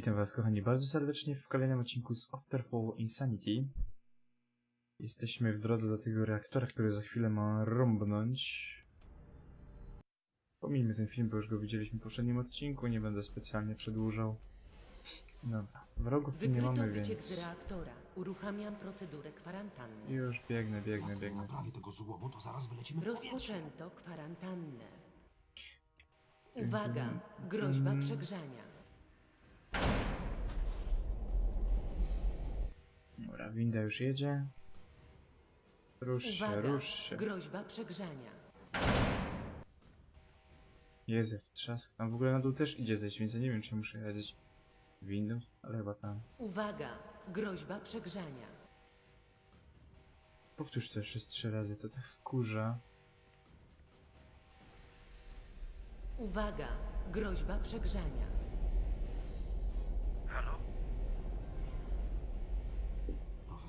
Witam Was, kochani, bardzo serdecznie w kolejnym odcinku z Afterfall Insanity. Jesteśmy w drodze do tego reaktora, który za chwilę ma rąbnąć. Pomijmy ten film, bo już go widzieliśmy w poprzednim odcinku, nie będę specjalnie przedłużał. Dobra, wrogów tu nie Wykryto mamy, wyciek z więc... reaktora. Uruchamiam procedurę kwarantanny. Już biegnę, biegnę, Jak biegnę. naprawi tego złomu, to zaraz wylecimy w powietrze. Rozpoczęto kwarantannę. Uwaga! Groźba Mm. przegrzania. Dobra, winda już jedzie. Rusz się, Uwaga! rusz się. Groźba przegrzania. Jezu, trzask. Tam w ogóle na dół też idzie zejść, więc ja nie wiem, czy muszę jechać windą, ale chyba tam. Uwaga! Groźba przegrzania. Powtórz to jeszcze z trzy razy, to tak wkurza. Uwaga! Groźba przegrzania.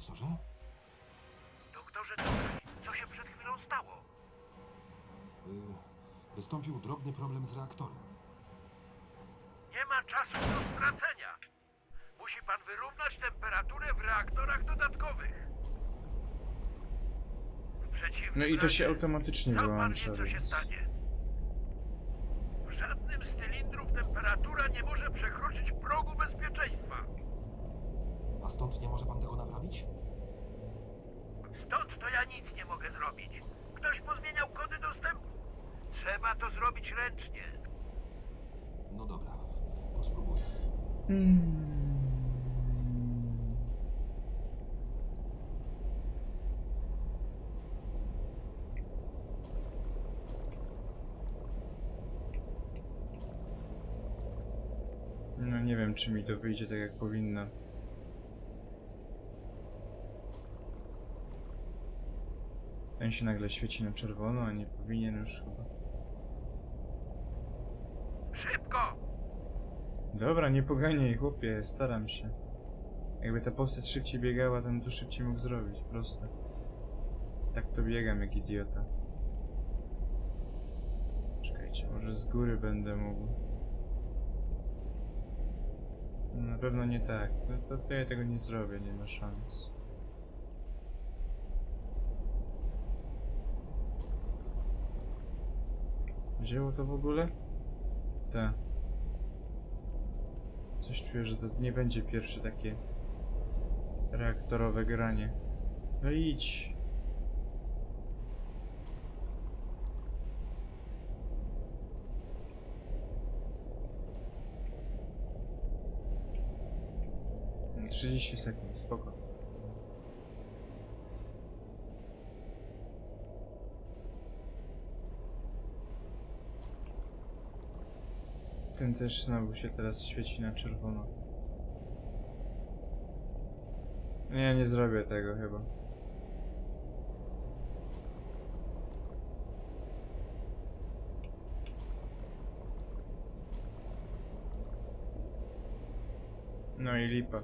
Profesorze? Doktorze co się przed chwilą stało? Y, wystąpił drobny problem z reaktorem. Nie ma czasu do stracenia. Musi pan wyrównać temperaturę w reaktorach dodatkowych. W przeciwnym No i to się razie automatycznie sam pan wie, wyłącza, co się więc... stanie. W żadnym z cylindrów temperatura nie może przekroczyć progu bezpieczeństwa. Stąd nie może pan tego naprawić? Stąd to ja nic nie mogę zrobić. Ktoś pozmieniał kody dostępu. Trzeba to zrobić ręcznie. No dobra, to spróbuję. Hmm. No nie wiem, czy mi to wyjdzie tak jak powinno. Ten się nagle świeci na czerwono, a nie powinien już chyba. Szybko! Dobra, nie poganiaj, chłopie, staram się. Jakby ta postać szybciej biegała, to bym to szybciej mógł zrobić, proste. Tak to biegam jak idiota. Czekajcie, może z góry będę mógł. Na pewno nie tak, no to, to ja tego nie zrobię, nie ma szans. Wzięło to w ogóle? Tak. Coś czuję, że to nie będzie pierwsze takie reaktorowe granie. No idź. 30 sekund, spoko. Ten też znowu się teraz świeci na czerwono. Nie, nie zrobię tego chyba. No i lipa.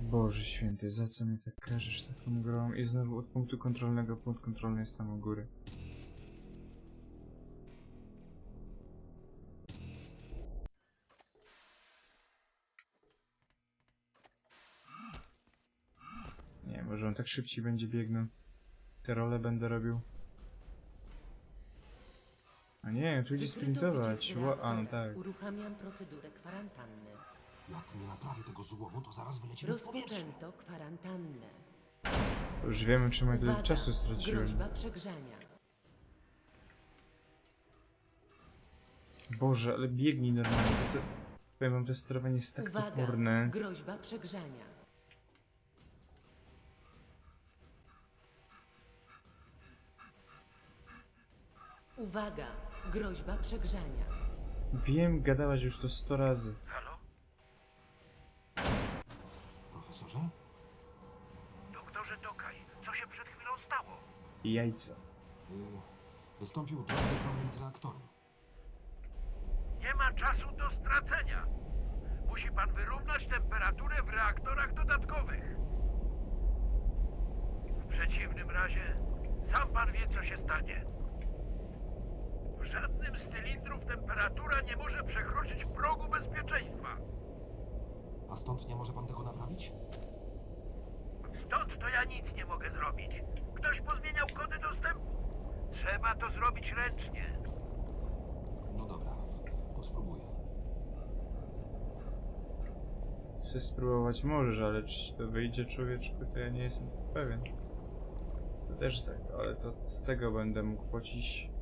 Boże święty, za co mnie tak każesz taką grą? I znowu od punktu kontrolnego, punkt kontrolny jest tam u góry. Może on tak szybciej będzie biegnął. Te role będę robił. A nie, tu idzie sprintować. Ła, a no tak. Uruchamiam procedurę kwarantanny. Jak nie naprawi tego złomu, to zaraz wylecimy. Rozpoczęto kwarantannę. Już wiemy, czemu ja tyle Uwaga! czasu straciłem. Groźba przegrzania. Boże, ale biegnij normalnie. bo To, powiem wam, to sterowanie jest tak Uwaga! toporne. Groźba przegrzania. Uwaga! Groźba przegrzania. Wiem, gadałaś już to 100 razy. Halo? Profesorze? Doktorze Dokaj, co się przed chwilą stało? Jajca. Y, wystąpił drobny problem z reaktorem. Nie ma czasu do stracenia. Musi pan wyrównać temperaturę w reaktorach dodatkowych. W przeciwnym razie sam pan wie, co się stanie. Żadnym z cylindrów temperatura nie może przekroczyć progu bezpieczeństwa. A stąd nie może pan tego naprawić? Stąd to ja nic nie mogę zrobić. Ktoś pozmieniał kody dostępu. Trzeba to zrobić ręcznie. No dobra, to spróbuję. Chcę spróbować możesz, ale czy to wyjdzie człowieczku, to ja nie jestem pewien. To też tak, ale to z tego będę mógł płacić.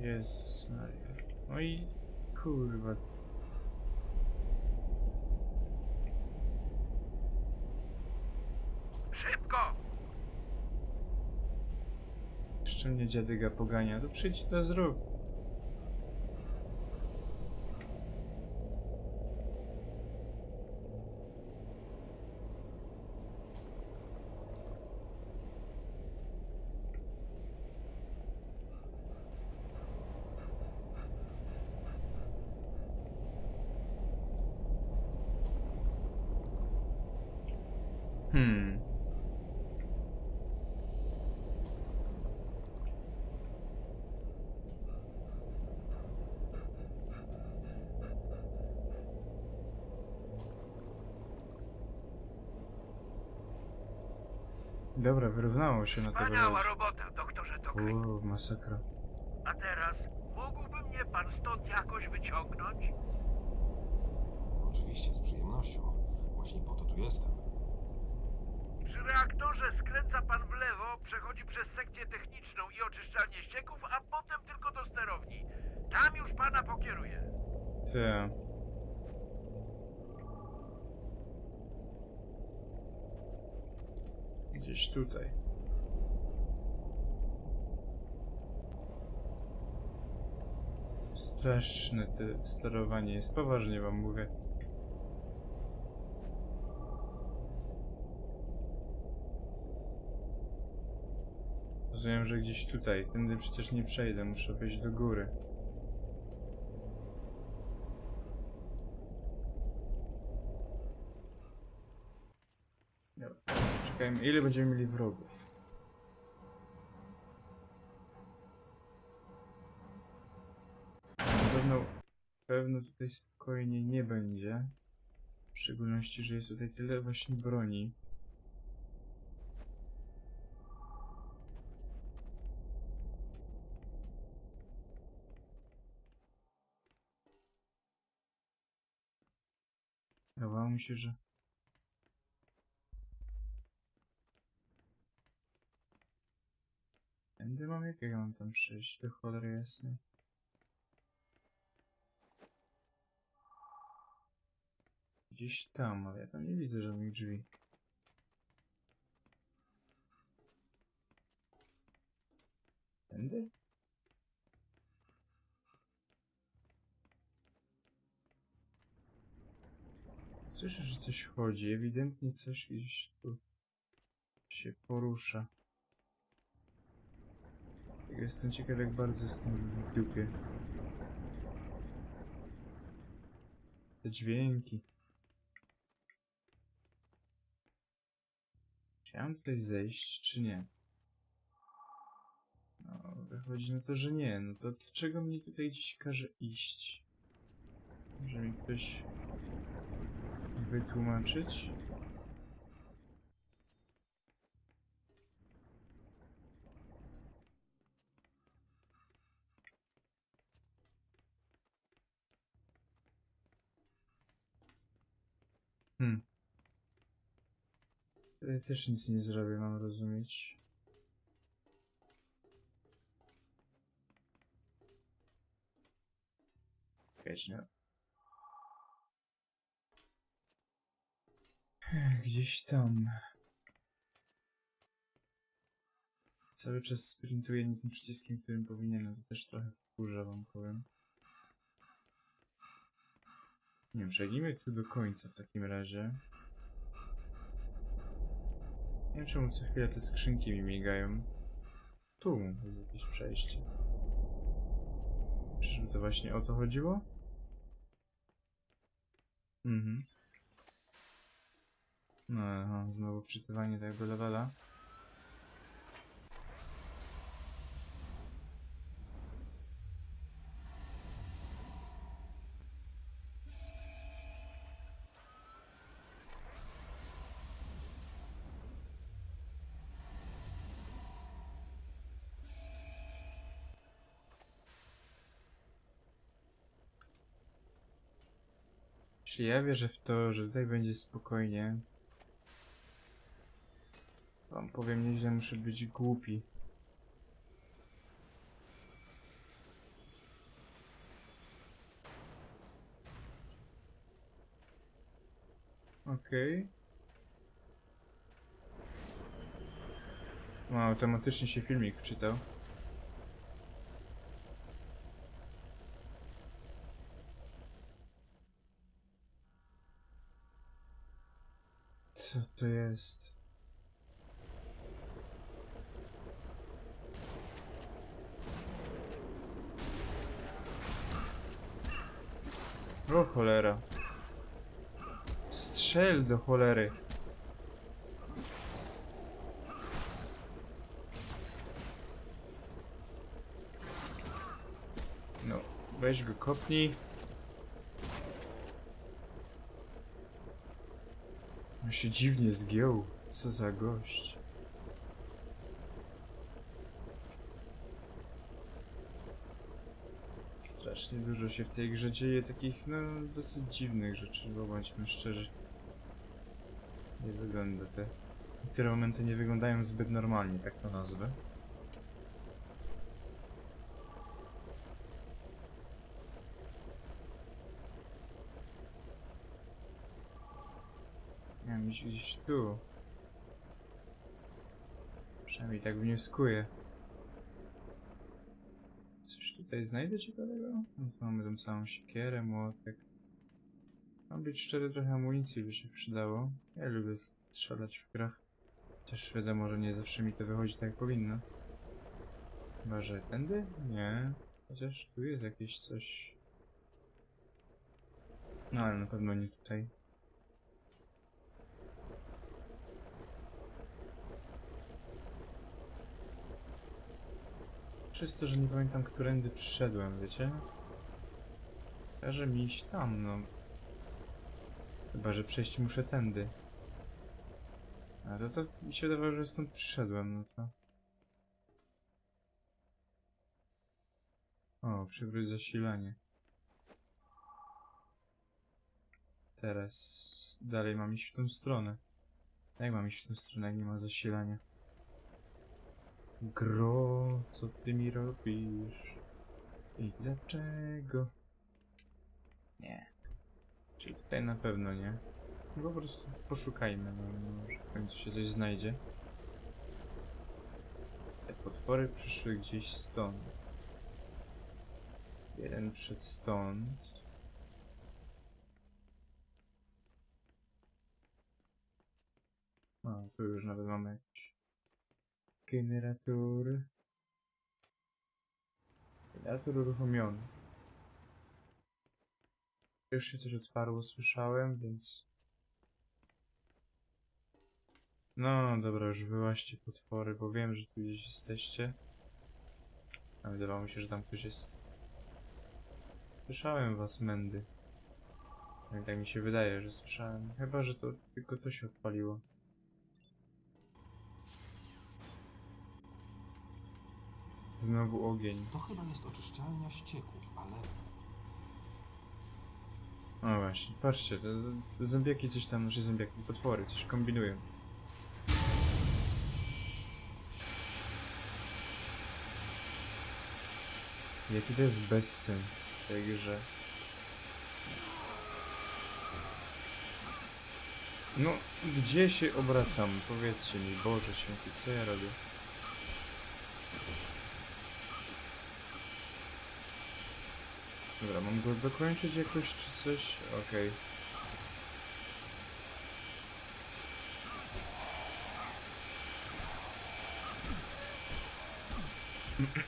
Jezus Maria. No i kurwa. Szybko! Jeszcze mnie dziadyga pogania. To przyjdź to zrób. Hmm. Dobra, wyrównało się na tego Wspaniała robota, doktorze Tokry. Uuu, masakra. A teraz mógłby mnie pan stąd jakoś wyciągnąć? Oczywiście, z przyjemnością. Właśnie po to tu jestem. Przy reaktorze skręca pan w lewo, przechodzi przez sekcję techniczną i oczyszczalnię ścieków, a potem tylko do sterowni. Tam już pana pokieruję. Ty. Gdzieś tutaj. Straszne to sterowanie jest, poważnie wam mówię. Rozumiem, że gdzieś tutaj. Tędy przecież nie przejdę, muszę wejść do góry. Dobra, teraz poczekajmy. Ile będziemy mieli wrogów? Na pewno, pewno tutaj spokojnie nie będzie. W szczególności, że jest tutaj tyle właśnie broni. Wydawało mi się, że Tędy mam jak ja mam tam przejść do cholery jasnej. Gdzieś tam, ale ja tam nie widzę żadnych drzwi. Tędy? Słyszę, że coś chodzi. Ewidentnie coś gdzieś tu się porusza. Jestem ciekaw, jak bardzo jestem w dupie. Te dźwięki. Mam tutaj zejść, czy nie? No, wychodzi na to, że nie. No to dlaczego mnie tutaj gdzieś każe iść? Może mi ktoś wytłumaczyć? Hmm. Tutaj też nic nie zrobię, mam rozumieć. Czekajcie, Gdzieś tam. Cały czas sprintuję tym przyciskiem, którym powinienem. To też trochę wkurza, wam powiem. Nie przejdźmy tu do końca w takim razie. Nie wiem czemu co chwilę te skrzynki mi migają. Tu jest jakieś przejście. Czyżby to właśnie o to chodziło? Mhm. No, aha, znowu wczytywanie tego levela. Jeśli ja wierzę w to, że tutaj będzie spokojnie, Wam powiem, nieźle muszę być głupi. Okej. No, automatycznie się filmik wczytał. Co to jest? O cholera. Strzel do cholery. No, weź go kopnij. On się dziwnie zgiął. Co za gość. Strasznie dużo się w tej grze dzieje takich, no, dosyć dziwnych rzeczy, bo bądźmy szczerzy. Nie wygląda te... Niektóre momenty nie wyglądają zbyt normalnie, tak to nazwę. Iść gdzieś tu. Przynajmniej tak wnioskuję. Coś tutaj znajdę ciekawego? No to mamy tą całą siekierę, młotek. Mam być szczery, trochę amunicji by się przydało. Ja lubię strzelać w grach. Chociaż wiadomo, że nie zawsze mi to wychodzi tak jak powinno. Chyba, że tędy? Nie. Chociaż tu jest jakieś coś... No ale na pewno nie tutaj. Przez to, że nie pamiętam, którędy przyszedłem, wiecie? Każe mi iść tam, no. Chyba, że przejść muszę tędy. A to, to mi się wydawało, że stąd przyszedłem, no to... O, przywróć zasilanie. Teraz dalej mam iść w tą stronę. Jak mam iść w tą stronę, jak nie ma zasilania? Gro, co ty mi robisz? I dlaczego? Nie. Czyli tutaj na pewno nie. No Po prostu poszukajmy, no, może w końcu się coś znajdzie. Te potwory przyszły gdzieś stąd. Jeden przed stąd. O, tu już nawet mamy jakiś generator. Generator uruchomiony. Już się coś otwarło, słyszałem, więc... No, dobra, już wyłaźcie potwory, bo wiem, że tu gdzieś jesteście. A wydawało mi się, że tam ktoś jest. Słyszałem was, mędy. Tak mi się wydaje, że słyszałem. Chyba, że to tylko to się odpaliło. Znowu ogień. To chyba jest oczyszczalnia ścieków, ale O właśnie, patrzcie, te, te zombiaki coś tam, znaczy zombiaki, potwory, coś kombinują. Jaki to jest bezsens w tej grze. No, gdzie się obracam? Powiedzcie mi, Boże święty, co ja robię? Dobra, mam go dokończyć jakoś czy coś? Okej. Okay.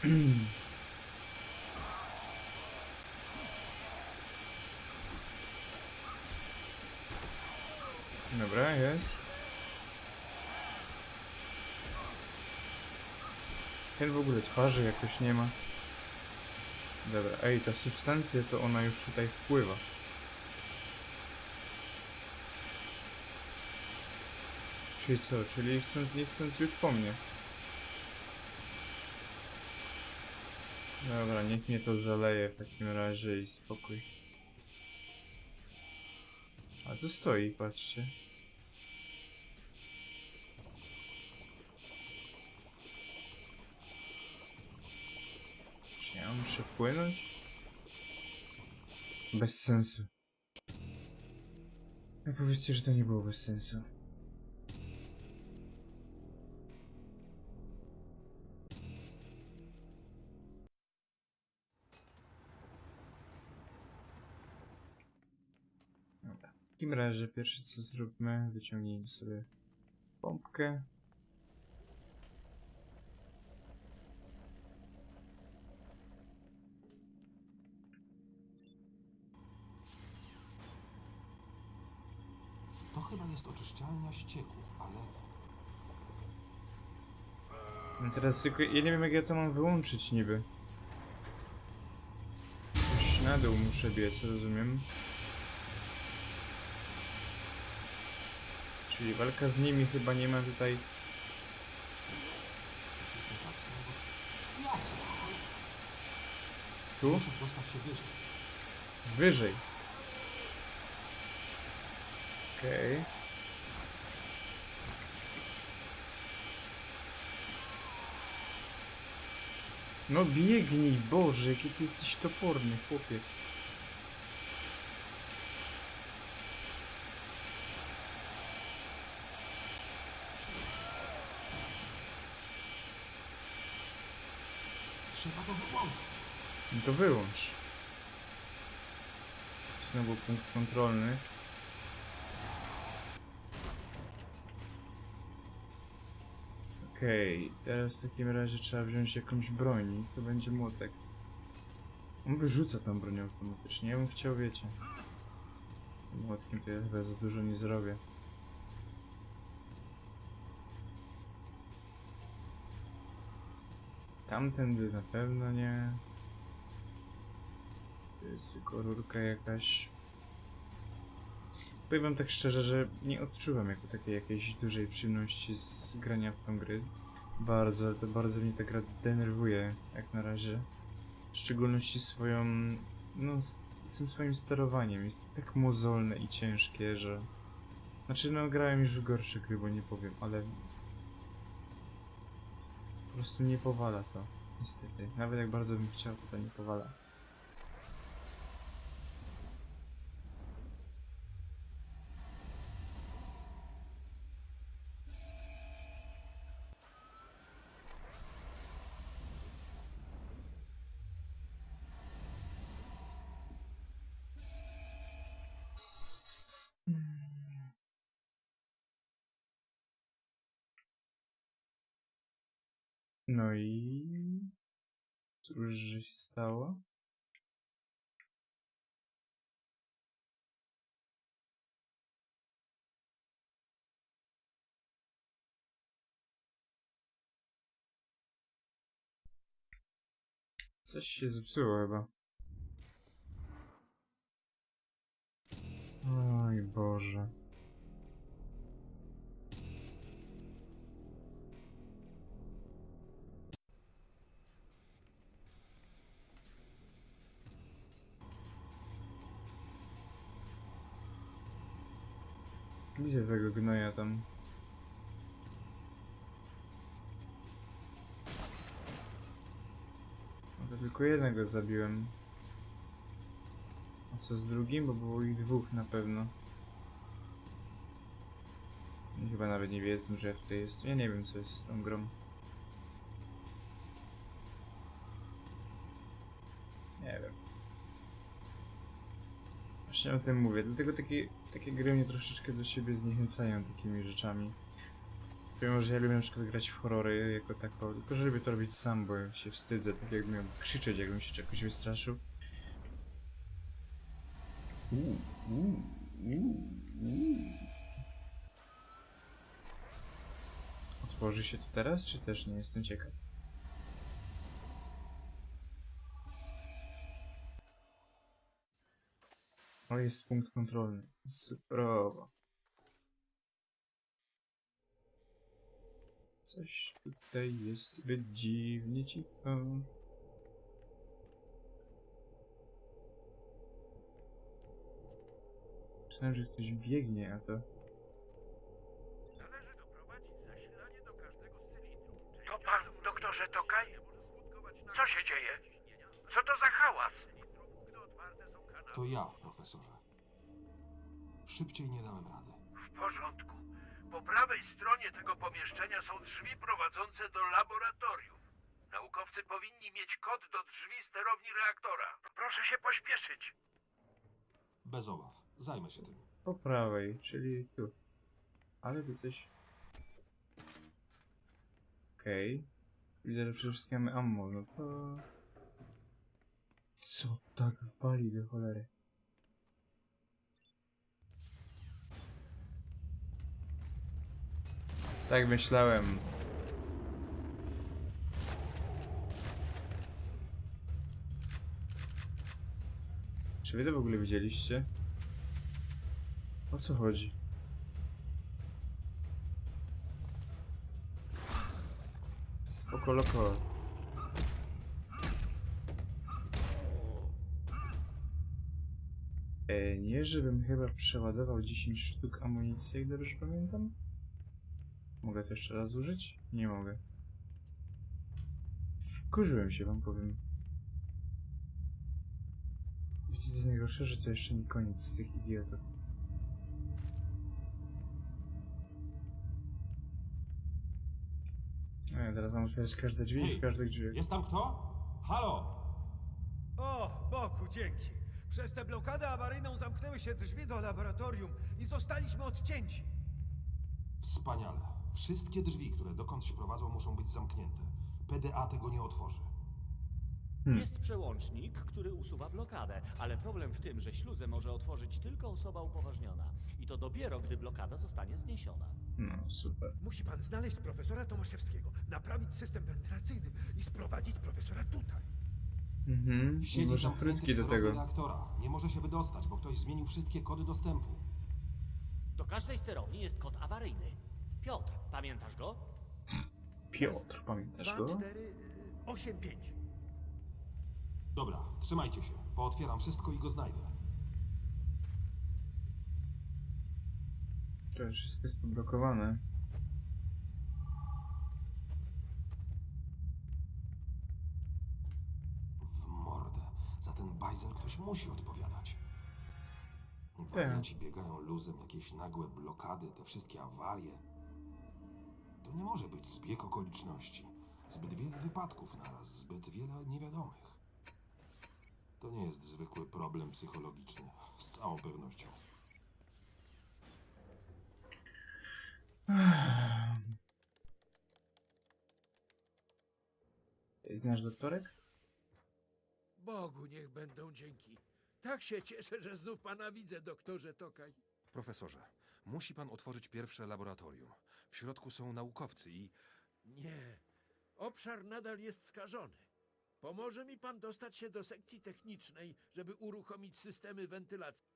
Dobra, jest. Ten w ogóle twarzy jakoś nie ma. Dobra, ej, ta substancja to ona już tutaj wpływa. Czyli co? Czyli chcąc nie chcąc już po mnie. Dobra, niech mnie to zaleje w takim razie i spokój. A tu stoi, patrzcie. Ja muszę płynąć? Bez sensu. No powiedzcie, że to nie było bez sensu. W takim razie pierwsze co zróbmy, wyciągnijmy sobie pompkę. Oczyszczalnia ścieków, ale No teraz tylko, ja nie wiem jak ja to mam wyłączyć niby. Coś na dół muszę biec, rozumiem. Czyli walka z nimi chyba nie ma tutaj... Tu? się wyżej. Wyżej. Okej. No biegnij, Boże, jaki ty jesteś toporny, chłopie. Wyłączyć. No to wyłącz. Znowu punkt kontrolny. Okej, teraz w takim razie trzeba wziąć jakąś broń. To będzie młotek. On wyrzuca tą broń automatycznie. Ja bym chciał, wiecie. Młotkiem to ja chyba za dużo nie zrobię. Tamtędy na pewno nie. To jest tylko rurka jakaś. Powiem tak szczerze, że nie odczuwam jako takiej jakiejś dużej przyjemności z grania w tą grę. Bardzo, ale to bardzo mnie ta gra denerwuje jak na razie. W szczególności swoją, no, tym swoim sterowaniem. Jest to tak mozolne i ciężkie, że... Znaczy, no, grałem już w gorsze gry, bo nie powiem, ale... Po prostu nie powala to, niestety. Nawet jak bardzo bym chciał, to nie powala. No i... Cóż, że się stało? Coś się zepsuło chyba. Oj Boże. Widzę tego gnoja tam. No tylko jednego zabiłem. A co z drugim? Bo było ich dwóch na pewno. I chyba nawet nie wiedzą, że ja tutaj jestem. Ja nie wiem, co jest z tą grą. Właśnie o tym mówię, dlatego takie, takie gry mnie troszeczkę do siebie zniechęcają takimi rzeczami. Pomimo, że ja lubię na przykład grać w horrory jako tako, tylko że lubię to robić sam, bo się wstydzę, tak jakbym miał krzyczeć, jakbym się czegoś wystraszył. Uuu, uuu, uuu, uuu. Otworzy się to teraz, czy też nie? Jestem ciekaw. O, jest punkt kontrolny. Superowo. Coś tutaj jest zbyt dziwnie cicho. Myślałem, że ktoś biegnie, a to... Należy doprowadzić zasilanie do każdego z cylindrów. To pan, doktorze Tokaj? Co się dzieje? Co to za hałas? To ja, profesorze. Szybciej nie dałem rady. W porządku. Po prawej stronie tego pomieszczenia są drzwi prowadzące do laboratoriów. Naukowcy powinni mieć kod do drzwi sterowni reaktora. Proszę się pośpieszyć. Bez obaw. Zajmę się tym. Po prawej, czyli tu. Ale tu coś... Okej. Widzę, że przede wszystkim mamy ammo, no to... Co tak wali do cholery? Tak myślałem. Czy wy to w ogóle widzieliście? O co chodzi? Spoko loko. E, nie, żebym chyba przeładował 10 sztuk amunicji, jak dobrze pamiętam? Mogę to jeszcze raz użyć? Nie mogę. Wkurzyłem się, wam powiem. Wiecie, co jest najgorsze, że to jeszcze nie koniec z tych idiotów. No, teraz mam otwierać każde drzwi każdych drzwiach. Jest tam kto? Halo! O, Boku, dzięki. Przez tę blokadę awaryjną zamknęły się drzwi do laboratorium i zostaliśmy odcięci. Wspaniale. Wszystkie drzwi, które dokądś prowadzą, muszą być zamknięte. PDA tego nie otworzy. Hmm. Jest przełącznik, który usuwa blokadę, ale problem w tym, że śluzę może otworzyć tylko osoba upoważniona. I to dopiero, gdy blokada zostanie zniesiona. No, super. Musi pan znaleźć profesora Tomaszewskiego, naprawić system wentylacyjny i sprowadzić profesora tutaj. Mhm. Siedzi Może zamknięty frytki w do sterowni tego. reaktora. Nie może się wydostać, bo ktoś zmienił wszystkie kody dostępu. Do każdej sterowni jest kod awaryjny. Piotr, pamiętasz go? Piotr, pamiętasz go? 2, 4, 8, 5. Dobra, trzymajcie się. Pootwieram wszystko i go znajdę. To już wszystko jest poblokowane. W mordę. Za ten bajzel ktoś musi odpowiadać. Wariaci biegają luzem, jakieś nagłe blokady, te wszystkie awarie. To nie może być zbieg okoliczności. Zbyt wiele wypadków naraz, zbyt wiele niewiadomych. To nie jest zwykły problem psychologiczny, z całą pewnością. Znasz doktorek? Bogu niech będą dzięki. Tak się cieszę, że znów pana widzę, doktorze Tokaj. Profesorze, musi pan otworzyć pierwsze laboratorium. W środku są naukowcy i Nie. Obszar nadal jest skażony. Pomoże mi pan dostać się do sekcji technicznej, żeby uruchomić systemy wentylacji.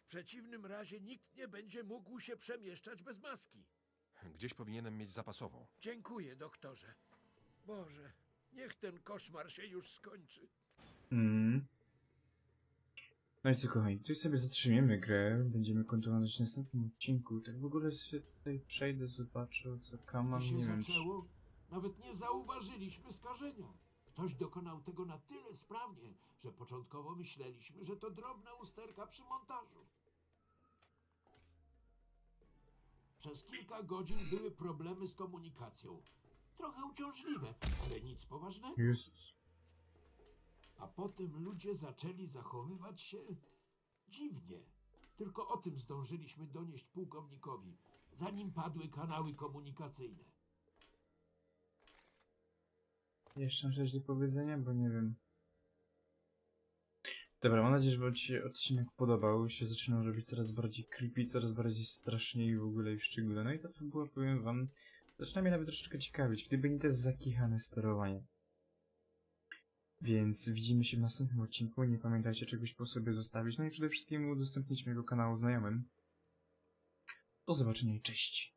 W przeciwnym razie nikt nie będzie mógł się przemieszczać bez maski. gdzieś powinienem mieć zapasową. Dziękuję, doktorze. Boże, niech ten koszmar się już skończy. Mm. No i co kochani, tutaj sobie zatrzymiemy grę, będziemy kontynuować w następnym odcinku. Tak w ogóle sobie tutaj przejdę, zobaczę co się nie wiem czy... zaczęło, nawet nie zauważyliśmy skażenia. Ktoś dokonał tego na tyle sprawnie, że początkowo myśleliśmy, że to drobna usterka przy montażu. Przez kilka godzin były problemy z komunikacją. Trochę uciążliwe, ale nic poważnego. Jezus. A potem ludzie zaczęli zachowywać się dziwnie. Tylko o tym zdążyliśmy donieść pułkownikowi, zanim padły kanały komunikacyjne. Jeszcze mam coś do powiedzenia, bo nie wiem. Dobra, mam nadzieję, że wam się odcinek podobał. Się zaczynał robić coraz bardziej creepy, coraz bardziej strasznie i w ogóle i w szczególe. No i ta fabuła, powiem wam, zaczyna mnie nawet troszeczkę ciekawić, gdyby nie te zakichane sterowanie. Więc widzimy się w następnym odcinku. Nie pamiętajcie czegoś po sobie zostawić. No i przede wszystkim udostępnić mojego kanału znajomym. Do zobaczenia i cześć.